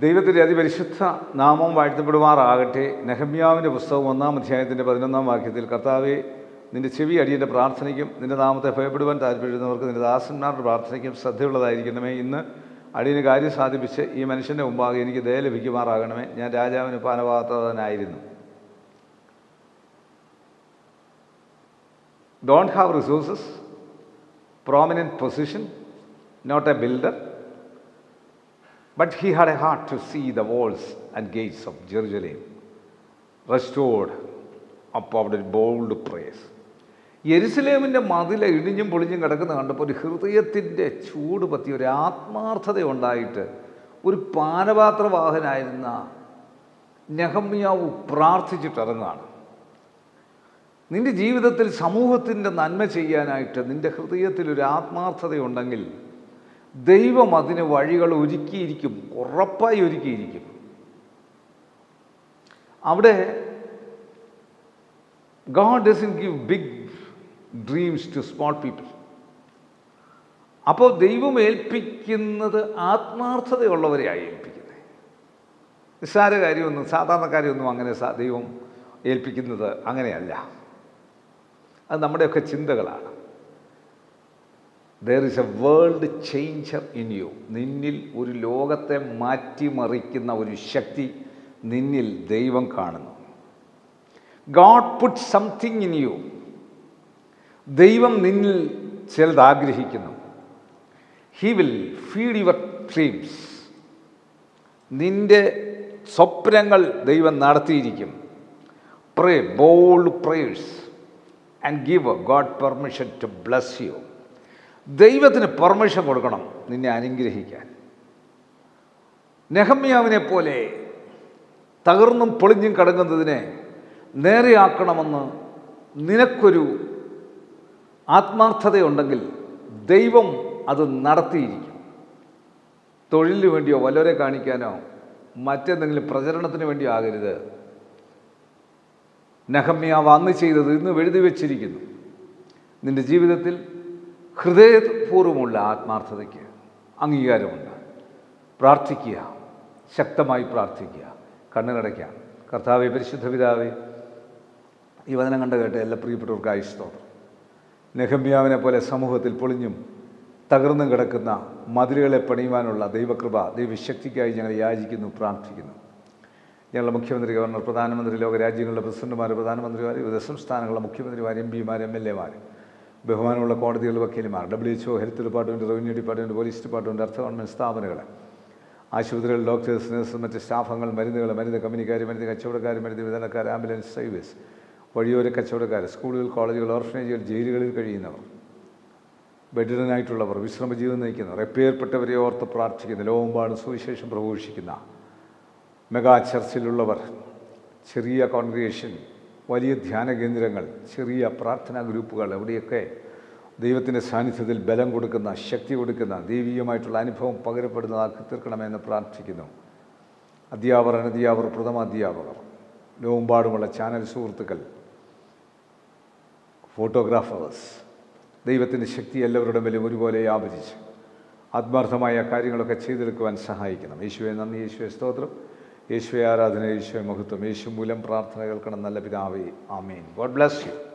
ദൈവത്തിന്റെ അതിപരിശുദ്ധ നാമം വാഴ്ത്തപ്പെടുമാറാകട്ടെ. നെഹമ്യാവിന്റെ പുസ്തകം ഒന്നാം അധ്യായത്തിന്റെ പതിനൊന്നാം വാക്യത്തിൽ കർത്താവെ നിന്റെ ചെവി അടിയന്റെ പ്രാർത്ഥനയ്ക്കും നിന്റെ നാമത്തെ ഭയപ്പെടുവാൻ താല്പര്യപ്പെടുന്നവർക്ക് നിന്റെ ദാസന്മാരുടെ പ്രാർത്ഥനയ്ക്കും ശ്രദ്ധയുള്ളതായിരിക്കണമേ. ഇന്ന് അടിയന് കാര്യം സാധിപ്പിച്ച് ഈ മനുഷ്യന്റെ മുമ്പാകെ എനിക്ക് ദയ ലഭിക്കുമാറാകണമേ. ഞാൻ രാജാവിന് പാനപാത്രനായിരുന്നു. Don't have resources prominent position not a builder, but he had a heart to see the walls and gates of Jerusalem restored അവിടെ ഒരു ബോൾഡ് പ്രേസ് യെരുസലേമിന്റെ മതിൽ ഇടിഞ്ഞും പൊളിഞ്ഞും കിടക്കുന്ന കണ്ടപ്പോൾ ഒരു ഹൃദയത്തിന്റെ ചൂട് പറ്റി ഒരു ആത്മാർത്ഥത ഉണ്ടായിട്ട് ഒരു പാനപാത്രവാഹനായിരുന്ന നെഹമ്യാവ് പ്രാർത്ഥിച്ചിട്ടിറങ്ങുകയാണ് നിന്റെ ജീവിതത്തിൽ സമൂഹത്തിന്റെ നന്മ ചെയ്യാനായിട്ട് നിന്റെ ഹൃദയത്തിൽ ഒരു ആത്മാർത്ഥതയുണ്ടെങ്കിൽ ദൈവം അതിന് വഴികൾ ഒരുക്കിയിരിക്കും ഉറപ്പായി ഒരുക്കിയിരിക്കും. അവിടെ God doesn't give big dreams to small people അപ്പോൾ ദൈവം ഏൽപ്പിക്കുന്നത് ആത്മാർത്ഥതയുള്ളവരെയാണ് ഏൽപ്പിക്കുന്നത് നിസ്സാര കാര്യമൊന്നും സാധാരണ കാര്യമൊന്നും അങ്ങനെ ദൈവം ഏൽപ്പിക്കുന്നത് അങ്ങനെയല്ല. അത് നമ്മുടെയൊക്കെ ചിന്തകളാണ്. There is a world changer in you നിന്നിൽ ഒരു ലോകത്തെ മാറ്റിമറിക്കുന്ന ഒരു ശക്തി നിന്നിൽ ദൈവം കാണുന്നു. God put something in you ദൈവം നിന്നിൽ ചിലത് ആഗ്രഹിക്കുന്നു he will feed your dreams നിന്റെ സ്വപ്നങ്ങൾ ദൈവം നടത്തിയിരിക്കും. Pray bold prayers and give God permission to bless you ദൈവത്തിന് പെർമിഷൻ കൊടുക്കണം നിന്നെ അനുഗ്രഹിക്കാൻ. നെഹമ്യാവിനെ പോലെ തകർന്നും പൊളിഞ്ഞും കടങ്ങുന്നതിനെ നേരെയാക്കണമെന്ന് നിനക്കൊരു ആത്മാർത്ഥതയുണ്ടെങ്കിൽ ദൈവം അത് നടത്തിയിരിക്കും. തൊഴിലിന് വേണ്ടിയോ വല്ലവരെ കാണിക്കാനോ മറ്റെന്തെങ്കിലും പ്രചരണത്തിന് വേണ്ടിയോ ആകരുത്. നഹമ്യാവ് അന്ന് ചെയ്തത് ഇന്ന് എഴുതി വച്ചിരിക്കുന്നു. നിന്റെ ജീവിതത്തിൽ ഹൃദയപൂർവമുള്ള ആത്മാർത്ഥതയ്ക്ക് അംഗീകാരമുണ്ട്. പ്രാർത്ഥിക്കുക. ശക്തമായി പ്രാർത്ഥിക്കുക. കണ്ണുകടയ്ക്കാം കർത്താവെ പരിശുദ്ധ പിതാവെ ഈ വചനം കണ്ട കേട്ട എല്ലാ പ്രിയപ്പെട്ടവർക്കായി സ്തോത്രം. നെഹമ്യാവിനെ പോലെ സമൂഹത്തിൽ പൊളിഞ്ഞും തകർന്നും കിടക്കുന്ന മതിലുകളെ പണിയുവാനുള്ള ദൈവകൃപ ദൈവശക്തിക്കായി ഞങ്ങൾ യാചിക്കുന്നു പ്രാർത്ഥിക്കുന്നു. ഞങ്ങളുടെ മുഖ്യമന്ത്രി ഗവർണർ പ്രധാനമന്ത്രി ലോകരാജ്യങ്ങളുടെ പ്രസിഡന്റുമാർ പ്രധാനമന്ത്രിമാർ വിവിധ സംസ്ഥാനങ്ങളുടെ മുഖ്യമന്ത്രിമാർ എം പിമാർ എം എൽ എമാർ ബഹുമാനമുള്ള കോടതികൾ വക്കീലുമാർ W H O health department revenue department police department അർത്ഥ ഗവൺമെന്റ് സ്ഥാപനങ്ങൾ ആശുപത്രികൾ ഡോക്ടേഴ്സ് നഴ്സ് മറ്റ് സ്റ്റാഫുകൾ മരുന്നുകൾ മരുന്ന് കമ്പനിക്കാർ മരുന്ന് കച്ചവടക്കാർ മരുന്ന് വിതരണക്കാർ ആംബുലൻസ് സർവീസ് വഴിയോര കച്ചവടക്കാർ സ്കൂളുകൾ കോളേജുകൾ ഓർഫനേജുകൾ ജയിലുകളിൽ കഴിയുന്നവർ ബെഡിഡനായിട്ടുള്ളവർ വിശ്രമ ജീവിതം നയിക്കുന്നവർ എപ്പേർപ്പെട്ടവരെ ഓർത്ത് പ്രാർത്ഥിക്കുന്ന ലോകമ്പാടും സുവിശേഷം പ്രഘോഷിക്കുന്ന മെഗാ ചർച്ചിലുള്ളവർ ചെറിയ കോൺഗ്രിഗേഷൻ വലിയ ധ്യാന കേന്ദ്രങ്ങൾ ചെറിയ പ്രാർത്ഥനാ ഗ്രൂപ്പുകൾ എവിടെയൊക്കെ ദൈവത്തിന്റെ സാന്നിധ്യത്തിൽ ബലം കൊടുക്കുന്ന ശക്തി കൊടുക്കുന്ന ദൈവീയമായിട്ടുള്ള അനുഭവം പകരപ്പെടുന്നതാക്കി തീർക്കണമെന്ന് പ്രാർത്ഥിക്കുന്നു. അധ്യാപകർ അനധ്യാപകർ പ്രഥമ അധ്യാപകർ ലോകമ്പാടുമുള്ള ചാനൽ സുഹൃത്തുക്കൾ ഫോട്ടോഗ്രാഫേഴ്സ് ദൈവത്തിന്റെ ശക്തി എല്ലാവരുടെ മേലും ഒരുപോലെ വ്യാപരിച്ച് ആത്മാർത്ഥമായ കാര്യങ്ങളൊക്കെ ചെയ്തെടുക്കുവാൻ സഹായിക്കണം. യേശുവെ നന്ദി. യേശുവെ സ്തോത്രം. യേശുവെ ആരാധന യേശുവെ മഹത്വം. യേശു മൂലം പ്രാർത്ഥന കേൾക്കണം നല്ല പിതാവേ. ആമീൻ. God bless you.